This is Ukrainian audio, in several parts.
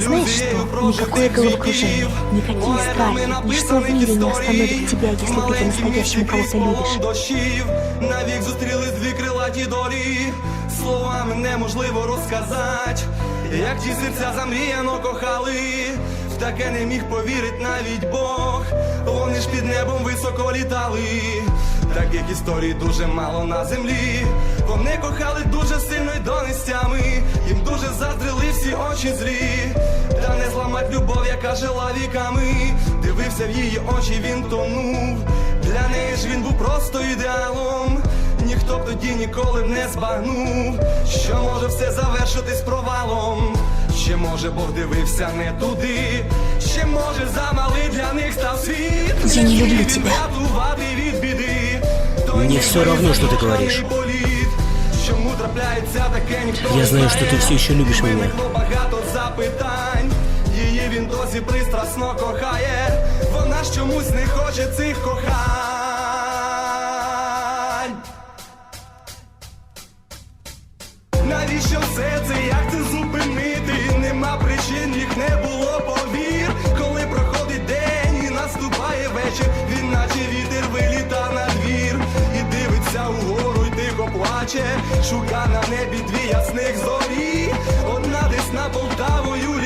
Знаешь что? Никакое головокружение, никакие страхи, ничто в мире не остановит тебя, если ты по-настоящему кого-то любишь. Словами неможливо розказати, як ті серця замріяно кохали. В таке не міг повірить навіть Бог. Вони ж під небом високо літали. Таких історій дуже мало на землі. Вони кохали дуже сильно й донестями. Їм дуже заздрили всі очі злі Та не зламать любов, яка жила віками. Дивився в її очі, він тонув. Для неї ж він був просто ідеалом. Ніхто б тоді ніколи б не збагнув, що може все завершитись провалом. Ще може Бог дивився не туди, ще може замалий для них став світ. Я не люблю Він тебя. врятувати від біди. Той Мне ніби всё равно, что ты говоришь. боліт. Чому трапляється таке, ніхто Я не знаю, что знає. ты всё еще любишь меня. пристрасно кохає. Вона ж чомусь не хоче цих кохань. Навіщо все це, як це зупинити? Нема причин, їх не було повір. Коли проходить день і наступає вечір, він наче вітер виліта на двір і дивиться угору й тихо плаче, шука на небі дві ясних зорі. Одна десь на Полтавою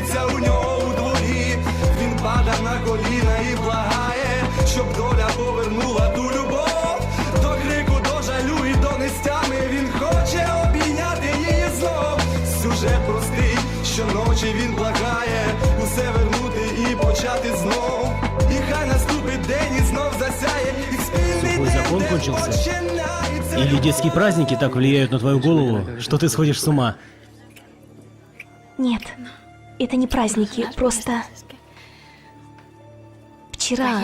світиться у нього у дворі. Він пада на коліна і благає, щоб доля повернула ту любов. До крику, до жалю і до нестями він хоче обійняти її знов. Сюжет простий, щоночі він благає усе вернути і почати знов. І хай наступить день і знов засяє, і спільний закон де Или детские праздники так влияют на твою голову, что ты сходишь с ума? Нет, это не праздники, просто... Вчера,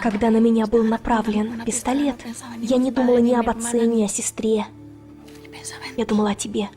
когда на меня был направлен пистолет, я не думала ни об отце, ни о сестре. Я думала о тебе.